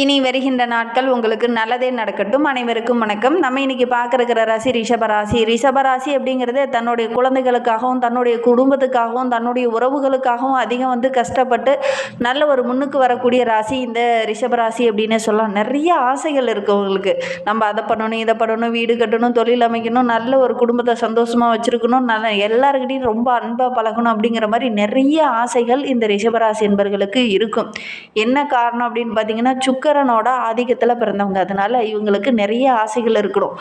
இனி வருகின்ற நாட்கள் உங்களுக்கு நல்லதே நடக்கட்டும். அனைவருக்கும் வணக்கம். நம்ம இன்னைக்கு பார்க்குற ராசி ரிஷபராசி ரிஷபராசி அப்படிங்கிறது தன்னுடைய குழந்தைகளுக்காகவும் தன்னுடைய குடும்பத்துக்காகவும் தன்னுடைய உறவுகளுக்காகவும் அதிகம் வந்து கஷ்டப்பட்டு நல்ல ஒரு முன்னுக்கு வரக்கூடிய ராசி இந்த ரிஷபராசி அப்படின்னு சொல்லலாம். நிறைய ஆசைகள் இருக்குது உங்களுக்கு. நம்ம அதை பண்ணணும் இதை பண்ணணும் வீடு கட்டணும் தொழில் அமைக்கணும் நல்ல ஒரு குடும்பத்தை சந்தோஷமாக வச்சுருக்கணும் நல்ல எல்லாருக்கிட்டையும் ரொம்ப அன்பாக பழகணும் அப்படிங்கிற மாதிரி நிறைய ஆசைகள் இந்த ரிஷபராசி என்பர்களுக்கு இருக்கும். என்ன காரணம் அப்படின்னு பார்த்தீங்கன்னா சுக்கரனோட ஆதிக்கத்தில் பிறந்தவங்க. அதனால் இவங்களுக்கு நிறைய ஆசைகள் இருக்கணும்.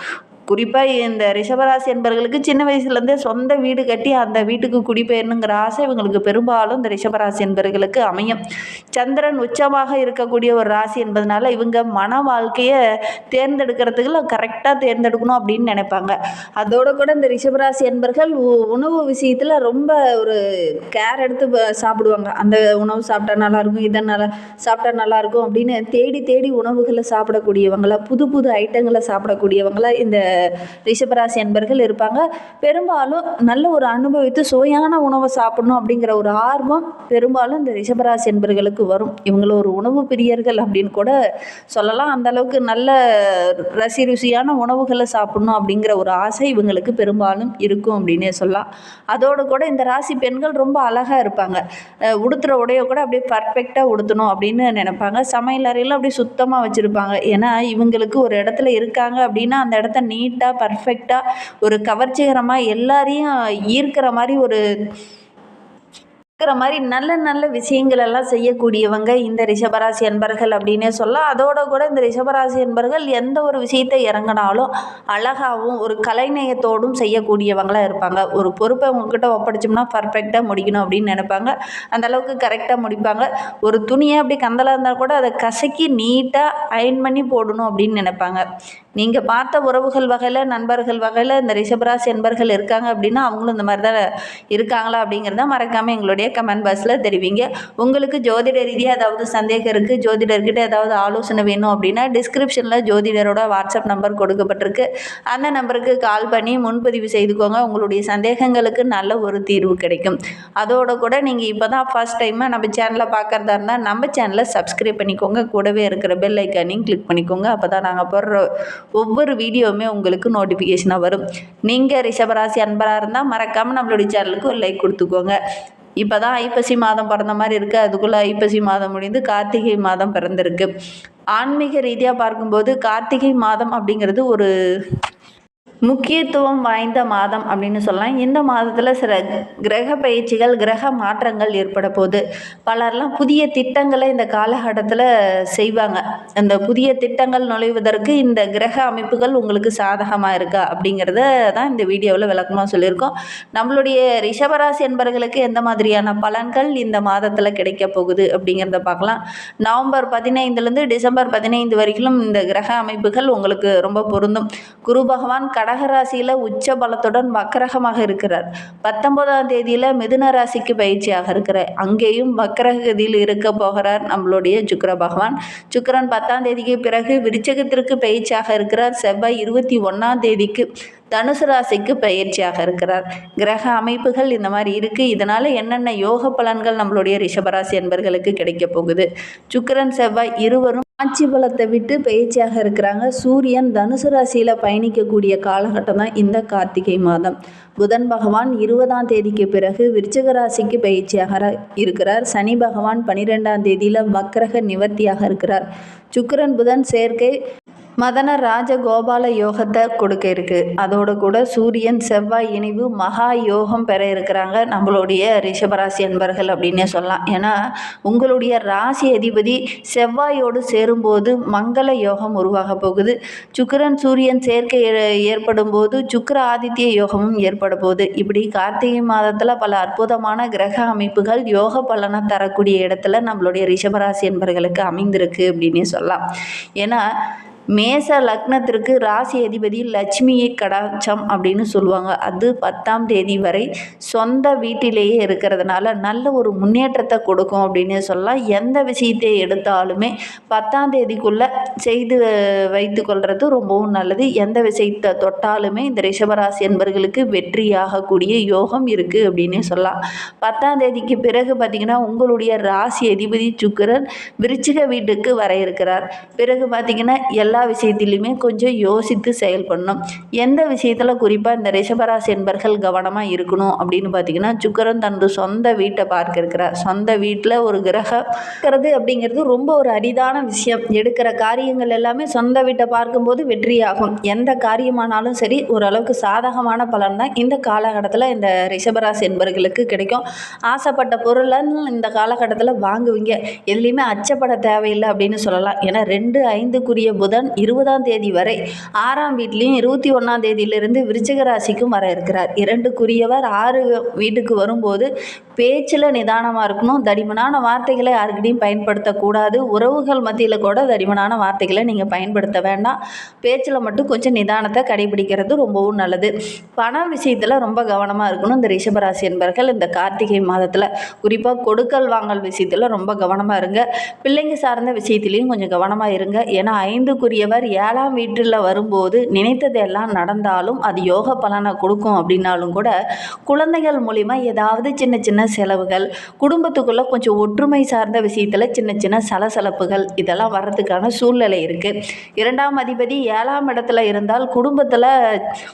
குறிப்பாக இந்த ரிஷபராசி என்பவர்களுக்கு சின்ன வயசுலேருந்தே சொந்த வீடு கட்டி அந்த வீட்டுக்கு குடிபெயரணுங்கிற ஆசை இவங்களுக்கு பெரும்பாலும் இந்த ரிஷபராசி என்பவர்களுக்கு அமையும். சந்திரன் உச்சமாக இருக்கக்கூடிய ஒரு ராசி என்பதனால இவங்க மன வாழ்க்கையை தேர்ந்தெடுக்கிறதுக்குள்ள கரெக்டாக தேர்ந்தெடுக்கணும் அப்படின்னு நினைப்பாங்க. அதோடு கூட இந்த ரிஷபராசி என்பர்கள் உ- உணவு விஷயத்தில் ரொம்ப ஒரு கேர் எடுத்து சாப்பிடுவாங்க. அந்த உணவு சாப்பிட்டா நல்லாயிருக்கும் இதை நல்லா சாப்பிட்டா நல்லாயிருக்கும் அப்படின்னு தேடி தேடி உணவுகளை சாப்பிடக்கூடியவங்களா புது புது ஐட்டங்களை சாப்பிடக்கூடியவங்களா இந்த ரிஷபராசி என்பர்கள் இருப்பாங்க. பெரும்பாலும் நல்ல ஒரு அனுபவித்து சுவையான உணவை சாப்பிடணும் அப்படிங்கிற ஒரு ஆர்வம் பெரும்பாலும் இந்த ரிஷபராசி என்பர்களுக்கு வரும். இவங்கள ஒரு உணவு பிரியர்கள் அப்படின்னு கூட சொல்லலாம். அந்த அளவுக்கு நல்ல ரசி ருசியான உணவுகளை சாப்பிடணும் அப்படிங்கிற ஒரு ஆசை இவங்களுக்கு பெரும்பாலும் இருக்கும் அப்படின்னே சொல்லலாம். அதோடு கூட இந்த ராசி பெண்கள் ரொம்ப அழகாக இருப்பாங்க. உடுத்துற உடைய கூட அப்படியே பர்ஃபெக்டாக உடுத்தணும் அப்படின்னு நினைப்பாங்க. சமையல் அறையில் அப்படியே சுத்தமாக வச்சுருப்பாங்க. ஏன்னா இவங்களுக்கு ஒரு இடத்துல இருக்காங்க அப்படின்னா அந்த இடத்த நீ நீட்டாக பர்ஃபெக்டாக ஒரு கவர்ச்சிகரமாக எல்லாரையும் ஈர்க்கிற மாதிரி ஒரு இருக்கிற மாதிரி நல்ல நல்ல விஷயங்கள் எல்லாம் செய்யக்கூடியவங்க இந்த ரிஷபராசி அன்பர்கள் அப்படின்னே சொல்ல அதோட கூட இந்த ரிஷபராசி அன்பர்கள் எந்த ஒரு விஷயத்தை இறங்கினாலும் அழகாகவும் ஒரு கலைநயத்தோடும் செய்யக்கூடியவங்களாக இருப்பாங்க. ஒரு பொறுப்பை உங்ககிட்ட ஒப்படைச்சோம்னா பர்ஃபெக்டாக முடிக்கணும் அப்படின்னு நினைப்பாங்க. அந்த அளவுக்கு கரெக்டாக முடிப்பாங்க. ஒரு துணியை அப்படி கந்தலாக இருந்தால் கூட அதை கசக்கி நீட்டாக அயன் பண்ணி போடணும் அப்படின்னு நினைப்பாங்க. நீங்கள் பார்த்த உறவுகள் வகையில் நண்பர்கள் வகையில் இந்த ரிஷபராசி என்பர்கள் இருக்காங்க அப்படின்னா அவங்களும் இந்த மாதிரி தான் இருக்காங்களா அப்படிங்கிறத மறக்காமல் எங்களுடைய கமெண்ட் பாக்ஸில் தெரிவிங்க. உங்களுக்கு ஜோதிட ரீதியாக ஏதாவது சந்தேகம் இருக்குது ஜோதிடர்கிட்ட ஏதாவது ஆலோசனை வேணும் அப்படின்னா டிஸ்கிரிப்ஷனில் ஜோதிடரோட வாட்ஸ்அப் நம்பர் கொடுக்கப்பட்டிருக்கு. அந்த நம்பருக்கு கால் பண்ணி முன்பதிவு செய்துக்கோங்க. உங்களுடைய சந்தேகங்களுக்கு நல்ல ஒரு தீர்வு கிடைக்கும். அதோட கூட நீங்கள் இப்போ தான் ஃபஸ்ட் டைமாக நம்ம சேனலை பார்க்குறதா இருந்தால் நம்ம சேனலை சப்ஸ்கிரைப் பண்ணிக்கோங்க. கூடவே இருக்கிற பெல் ஐக்கானையும் கிளிக் பண்ணிக்கோங்க. அப்போ தான் நாங்கள் போடுற ஒவ்வொரு வீடியோவுமே உங்களுக்கு நோட்டிஃபிகேஷனாக வரும். நீங்கள் ரிஷபராசி அன்பராக இருந்தால் மறக்காமல் நம்மளுடைய சேனலுக்கு ஒரு லைக் கொடுத்துக்கோங்க. இப்போ தான் ஐப்பசி மாதம் பிறந்த மாதிரி இருக்குது அதுக்குள்ளே ஐப்பசி மாதம் முடிந்து கார்த்திகை மாதம் பிறந்திருக்கு. ஆன்மீக ரீதியாக பார்க்கும்போது கார்த்திகை மாதம் அப்படிங்கிறது ஒரு முக்கியத்துவம் வாய்ந்த மாதம் அப்படின்னு சொல்லலாம். இந்த மாதத்தில் சில கிரக பயிற்சிகள் கிரக மாற்றங்கள் ஏற்பட போகுது. பலர்லாம் புதிய திட்டங்களை இந்த காலகட்டத்தில் செய்வாங்க. அந்த புதிய திட்டங்கள் நுழைவதற்கு இந்த கிரக அமைப்புகள் உங்களுக்கு சாதகமாக இருக்கா அப்படிங்கிறத தான் இந்த வீடியோவில் விளக்கமாக சொல்லியிருக்கோம். நம்மளுடைய ரிஷபராசி என்பவர்களுக்கு எந்த மாதிரியான பலன்கள் இந்த மாதத்தில் கிடைக்க போகுது அப்படிங்கிறத பார்க்கலாம். நவம்பர் பதினைந்துலேருந்து டிசம்பர் பதினைந்து வரைக்கும் இந்த கிரக அமைப்புகள் உங்களுக்கு ரொம்ப பொருந்தும். குரு பகவான் கடகராசியில் உச்ச பலத்துடன் வக்கரகமாக இருக்கிறார். பத்தொன்பதாம் தேதியில் மிதுன ராசிக்கு பயிற்சியாக இருக்கிறார். அங்கேயும் வக்கரகதியில் இருக்க போகிறார் நம்மளுடைய சுக்கர பகவான். சுக்கரன் பத்தாம் தேதிக்கு பிறகு விருச்சகத்திற்கு பயிற்சியாக இருக்கிறார். செவ்வாய் இருபத்தி ஒன்றாம் தேதிக்கு தனுசு ராசிக்கு பயிற்சியாக இருக்கிறார். கிரக அமைப்புகள் இந்த மாதிரி இருக்குது இதனால் என்னென்ன யோக பலன்கள் நம்மளுடைய ரிஷபராசி என்பர்களுக்கு கிடைக்க போகுது? சுக்கிரன் செவ்வாய் இருவரும் ஆட்சி பலத்தை விட்டு பயிற்சியாக இருக்கிறாங்க. சூரியன் தனுசு ராசியில் பயணிக்கக்கூடிய காலகட்டம் தான் இந்த கார்த்திகை மாதம். புதன் பகவான் இருபதாம் தேதிக்கு பிறகு விருச்சிக ராசிக்கு பயிற்சியாக இருக்கிறார். சனி பகவான் பனிரெண்டாம் தேதியில் வக்கரக நிவர்த்தியாக இருக்கிறார். சுக்கிரன் புதன் சேர்க்கை மதன ராஜகோபால யோகத்தை கொடுக்க இருக்கு. அதோடு கூட சூரியன் செவ்வாய் இணைவு மகா யோகம் பெற இருக்கிறாங்க நம்மளுடைய ரிஷபராசி என்பர்கள் அப்படின்னே சொல்லலாம். ஏன்னா உங்களுடைய ராசி அதிபதி செவ்வாயோடு சேரும்போது மங்கள யோகம் உருவாக போகுது. சுக்கிரன் சூரியன் சேர்க்கை ஏற்படும் போது சுக்கர ஆதித்ய யோகமும் ஏற்பட போகுது. இப்படி கார்த்திகை மாதத்தில் பல அற்புதமான கிரக அமைப்புகள் யோக பலனை தரக்கூடிய இடத்துல நம்மளுடைய ரிஷபராசி என்பர்களுக்கு அமைந்திருக்கு அப்படின்னே சொல்லலாம். ஏன்னா மேச லக்னத்திற்கு ராசி அதிபதி லட்சுமியை கடாட்சம் அப்படின்னு சொல்லுவாங்க. அது பத்தாம் தேதி வரை சொந்த வீட்டிலேயே இருக்கிறதுனால நல்ல ஒரு முன்னேற்றத்தை கொடுக்கும் அப்படின்னு சொல்லலாம். எந்த விஷயத்தை எடுத்தாலுமே பத்தாம் தேதிக்குள்ளே செய்து வைத்து கொள்வது ரொம்பவும் நல்லது. எந்த விஷயத்தை தொட்டாலுமே இந்த ரிஷபராசி என்பர்களுக்கு வெற்றியாகக்கூடிய யோகம் இருக்குது அப்படின்னு சொல்லலாம். பத்தாம் தேதிக்கு பிறகு பார்த்திங்கன்னா உங்களுடைய ராசி அதிபதி சுக்கிரன் விருச்சிக வீட்டுக்கு வர இருக்கிறார். பிறகு பார்த்திங்கன்னா எல்லா விஷயத்திலையுமே கொஞ்சம் யோசித்து செயல்படணும். எந்த விஷயத்தில் குறிப்பாக இந்த ரிஷபராசி என்பர்கள் கவனமாக இருக்கணும் அப்படின்னு பார்த்தீங்கன்னா சுக்கரன் தனது சொந்த வீட்டை பார்க்க இருக்கிறார் சொந்த வீட்டில் ஒரு கிரகம் இருக்கிறது அப்படிங்கிறது ரொம்ப ஒரு அரிதான விஷயம். எடுக்கிற காரியங்கள் எல்லாமே சொந்த வீட்டை பார்க்கும்போது வெற்றியாகும். எந்த காரியமானாலும் சரி ஓரளவுக்கு சாதகமான பலன் தான் இந்த காலகட்டத்தில் இந்த ரிஷபராசி என்பர்களுக்கு கிடைக்கும். ஆசைப்பட்ட பொருளை இந்த காலகட்டத்தில் வாங்குவீங்க. எதுலேயுமே அச்சப்பட தேவையில்லை அப்படின்னு சொல்லலாம். ஏன்னா ரெண்டு ஐந்துக்குரிய புதன் இருபதாம் தேதி வரை ஆறாம் வீட்லேயும் இருபத்தி ஒன்றாம் தேதியிலிருந்து விருச்சிக ராசிக்கும் வர இருக்கிறார். இரண்டுக்குரியவர் ஆறு வீட்டுக்கு வரும்போது பேச்சில் நிதானமாக இருக்கணும். தடிமனான வார்த்தைகளை யாருக்கிட்டையும் பயன்படுத்தக்கூடாது. உறவுகள் மத்தியில் கூட தடிமனான வார்த்தைகளை நீங்கள் பயன்படுத்த வேண்டாம். பேச்சில் மட்டும் கொஞ்சம் நிதானத்தை கடைபிடிக்கிறது ரொம்பவும் நல்லது. பண விஷயத்தில் ரொம்ப கவனமாக இருக்கணும். இந்த ரிஷபராசி என்பர்கள் இந்த கார்த்திகை மாதத்தில் குறிப்பாக கொடுக்கல் வாங்கல் விஷயத்தில் ரொம்ப கவனமாக இருங்க. பிள்ளைங்க சார்ந்த விஷயத்துலேயும் கொஞ்சம் கவனமாக இருங்க. ஏன்னா ஐந்து சூரியவர் ஏழாம் வீட்டில் வரும்போது நினைத்ததெல்லாம் நடந்தாலும் அது யோக பலனை கொடுக்கும் அப்படின்னாலும் கூட குழந்தைகள் மூலிமா ஏதாவது சின்ன சின்ன செலவுகள் குடும்பத்துக்குள்ளே கொஞ்சம் ஒற்றுமை சார்ந்த விஷயத்தில் சின்ன சின்ன சலசலப்புகள் இதெல்லாம் வர்றதுக்கான சூழ்நிலை இருக்குது இரண்டாம் அதிபதி ஏழாம் இடத்துல இருந்தால் குடும்பத்தில்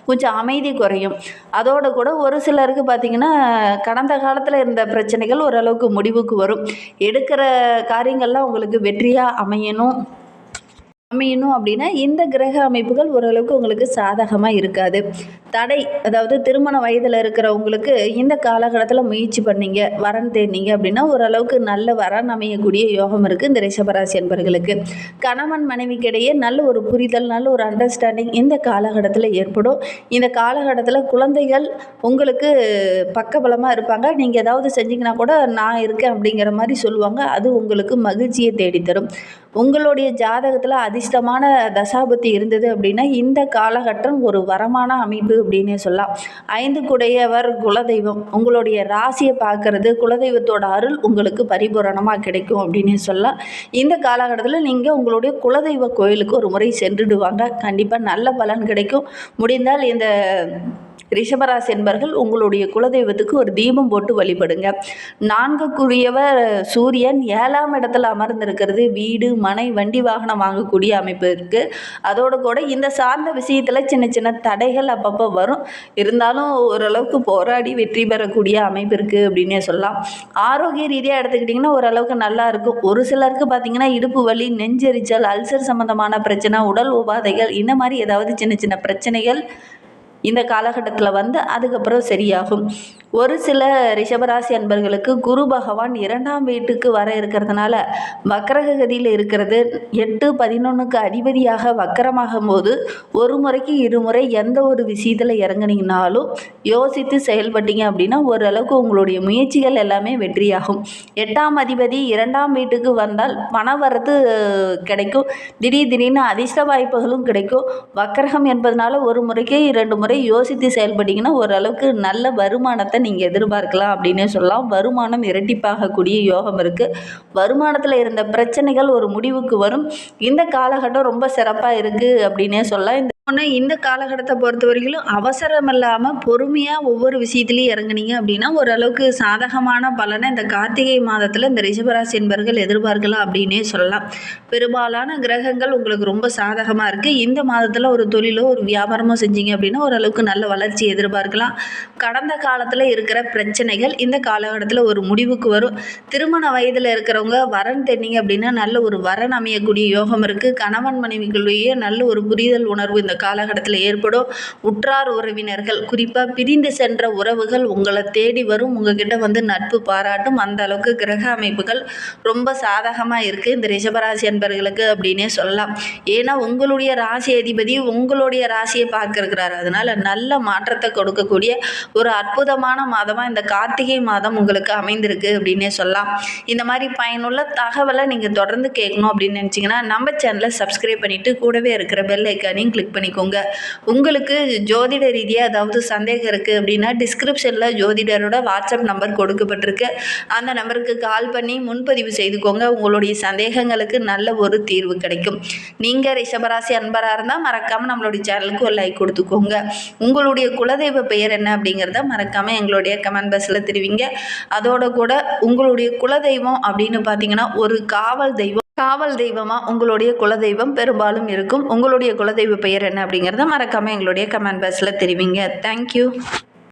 கொஞ்சம் அமைதி குறையும். அதோடு கூட ஒரு சிலருக்கு பார்த்திங்கன்னா கடந்த காலத்தில் இருந்த பிரச்சனைகள் ஓரளவுக்கு முடிவுக்கு வரும். எடுக்கிற காரியங்கள்லாம் உங்களுக்கு வெற்றியாக அமையணும். அமையணும் அப்படின்னா இந்த கிரக அமைப்புகள் ஓரளவுக்கு உங்களுக்கு சாதகமாக இருக்காது. தடை அதாவது திருமண வயதில் இருக்கிறவங்களுக்கு இந்த காலகட்டத்தில் முயற்சி பண்ணீங்க வரன் தேடினீங்க அப்படின்னா ஓரளவுக்கு நல்ல வரன் அமையக்கூடிய யோகம் இருக்குது இந்த ரிஷபராசி என்பர்களுக்கு. கணவன் மனைவிக்கிடையே நல்ல ஒரு புரிதல் நல்ல ஒரு அண்டர்ஸ்டாண்டிங் இந்த காலகட்டத்தில் ஏற்படும். இந்த காலகட்டத்தில் குழந்தைகள் உங்களுக்கு பக்கபலமாக இருப்பாங்க. நீங்கள் ஏதாவது செஞ்சீங்கன்னா கூட நான் இருக்கேன் அப்படிங்கிற மாதிரி சொல்லுவாங்க. அது உங்களுக்கு மகிழ்ச்சியை தேடித்தரும். உங்களுடைய ஜாதகத்தில் அதிர்ஷ்டமான தசாபத்தி இருந்தது அப்படின்னா இந்த காலகட்டம் ஒரு வரமான அமைப்பு அப்படின்னே சொல்லலாம். ஐந்து குடையவர் குலதெய்வம். உங்களுடைய ராசியை பார்க்கறது குலதெய்வத்தோட அருள் உங்களுக்கு பரிபூரணமாக கிடைக்கும் அப்படின்னு சொல்லலாம். இந்த காலகட்டத்தில் நீங்கள் உங்களுடைய குலதெய்வ கோயிலுக்கு ஒரு முறை சென்றுடுவாங்க கண்டிப்பாக நல்ல பலன் கிடைக்கும். முடிந்தால் இந்த ரிஷபராசி என்பர்கள் உங்களுடைய குலதெய்வத்துக்கு ஒரு தீபம் போட்டு வழிபடுங்க. நான்குக்குரியவர் சூரியன் ஏழாம் இடத்துல அமர்ந்திருக்கிறது. வீடு மனை வண்டி வாகனம் வாங்கக்கூடிய அமைப்பு இருக்குது அதோடு கூட இந்த சார்ந்த விஷயத்தில் சின்ன சின்ன தடைகள் அப்பப்போ வரும். இருந்தாலும் ஓரளவுக்கு போராடி வெற்றி பெறக்கூடிய அமைப்பு இருக்குது அப்படின்னே சொல்லலாம். ஆரோக்கிய ரீதியாக எடுத்துக்கிட்டிங்கன்னா ஓரளவுக்கு நல்லா இருக்கும். ஒரு சிலருக்கு பார்த்திங்கன்னா இடுப்பு வலி நெஞ்செரிச்சல் அல்சர் சம்மந்தமான பிரச்சனை உடல் உபாதைகள் இந்த மாதிரி ஏதாவது சின்ன சின்ன பிரச்சனைகள் இந்த காலகட்டத்தில் வந்து அதுக்கப்புறம் சரியாகும். ஒரு சில ரிஷபராசி அன்பர்களுக்கு குரு பகவான் இரண்டாம் வீட்டுக்கு வர இருக்கிறதுனால வக்கரகதியில் இருக்கிறது. எட்டு பதினொன்றுக்கு அதிபதியாக வக்கரமாகும் போது ஒரு முறைக்கு இருமுறை எந்த ஒரு விஷயத்தில் இறங்குனீங்கனாலும் யோசித்து செயல்பட்டீங்க அப்படின்னா ஓரளவுக்கு உங்களுடைய முயற்சிகள் எல்லாமே வெற்றியாகும். எட்டாம் அதிபதி இரண்டாம் வீட்டுக்கு வந்தால் பண வரத்து கிடைக்கும். திடீர் திடீர்னு அதிர்ஷ்ட வாய்ப்புகளும் கிடைக்கும். வக்கரகம் என்பதனால ஒரு முறைக்கு இரண்டு முறை யோசித்து செயல்பட்டீங்கன்னா ஓரளவுக்கு நல்ல வருமானத்தை நீங்கள் எதிர்பார்க்கலாம் அப்படின்னே சொல்லலாம். வருமானம் இரட்டிப்பாகக்கூடிய யோகம் இருக்குது வருமானத்தில் இருந்த பிரச்சனைகள் ஒரு முடிவுக்கு வரும். இந்த காலகட்டம் ரொம்ப சிறப்பாக இருக்குது அப்படின்னே சொல்லலாம். இந்த ஒன்று இந்த காலகட்டத்தை பொறுத்த வரைக்கும் அவசரம் இல்லாமல் பொறுமையாக ஒவ்வொரு விஷயத்துலையும் இறங்குனீங்க அப்படின்னா ஓரளவுக்கு சாதகமான பலனை இந்த கார்த்திகை மாதத்தில் இந்த ரிஷபராசி என்பர்கள் எதிர்பார்க்கலாம் அப்படின்னே சொல்லலாம். பெரும்பாலான கிரகங்கள் உங்களுக்கு ரொம்ப சாதகமாக இருக்குது இந்த மாதத்தில் ஒரு தொழிலோ ஒரு வியாபாரமோ செஞ்சீங்க அப்படின்னா ஓரளவுக்கு நல்ல வளர்ச்சி எதிர்பார்க்கலாம். கடந்த காலத்தில் இருக்கிற பிரச்சனைகள் இந்த காலகட்டத்தில் ஒரு முடிவுக்கு வரும். திருமண வயதில் இருக்கிறவங்க வரன் தென்னீங்க அப்படின்னா நல்ல ஒரு வரன் அமையக்கூடிய யோகம் இருக்குது கணவன் மனைவிகளுடைய நல்ல ஒரு புரிதல் உணர்வு இந்த காலகட்டத்தில் ஏற்படும் உற்றார் உறவினர்கள் குறிப்பாக பிரிந்து சென்ற உறவுகள் உங்களை தேடி வரும். உங்ககிட்ட வந்து நட்பு பாராட்டும். அந்த அளவுக்கு கிரக அமைப்புகள் ரொம்ப சாதகமாக இருக்குது இந்த ரிஷபராசி அன்பர்களுக்கு அப்படின்னே சொல்லலாம். ஏன்னா உங்களுடைய ராசி அதிபதி உங்களுடைய ராசியை பார்க்கிருக்கிறார் அதனால் நல்ல மாற்றத்தை கொடுக்கக்கூடிய ஒரு அற்புதமான மாதமாக இந்த கார்த்திகை மாதம் உங்களுக்கு அமைந்திருக்கு அப்படின்னே சொல்லலாம். இந்த மாதிரி பயனுள்ள தகவலை நீங்கள் தொடர்ந்து கேட்கணும் அப்படின்னு நினச்சிங்கன்னா நம்ம சேனலை சப்ஸ்கிரைப் பண்ணிவிட்டு கூடவே இருக்கிற பெல் ஐக்கானையும் கிளிக் பண்ணி பண்ணிக்கோங்க. உங்களுக்கு ஜோதிட ரீதியாக ஏதாவது சந்தேகம் இருக்குது அப்படின்னா டிஸ்கிரிப்ஷனில் ஜோதிடரோட வாட்ஸ்அப் நம்பர் கொடுக்கப்பட்டிருக்கு. அந்த நம்பருக்கு கால் பண்ணி முன்பதிவு செய்துக்கோங்க. உங்களுடைய சந்தேகங்களுக்கு நல்ல ஒரு தீர்வு கிடைக்கும். நீங்கள் ரிஷபராசி அன்பராக இருந்தால் மறக்காமல் நம்மளுடைய சேனலுக்கு ஒரு லைக் கொடுத்துக்கோங்க. உங்களுடைய குலதெய்வ பெயர் என்ன அப்படிங்கிறத மறக்காமல் எங்களுடைய கமெண்ட் பாக்ஸில் தெரிவிங்க. அதோட கூட உங்களுடைய குலதெய்வம் அப்படின்னு பார்த்தீங்கன்னா ஒரு காவல் தெய்வம் காவல் தெய்வமாக உங்களுடைய குலதெய்வம் பெரும்பாலும் இருக்கும். உங்களுடைய குலதெய்வ பெயர் என்ன அப்படிங்கிறத மறக்காமல் எங்களுடைய கமெண்ட் பாக்ஸில் தெரிவிங்க. தேங்க்யூ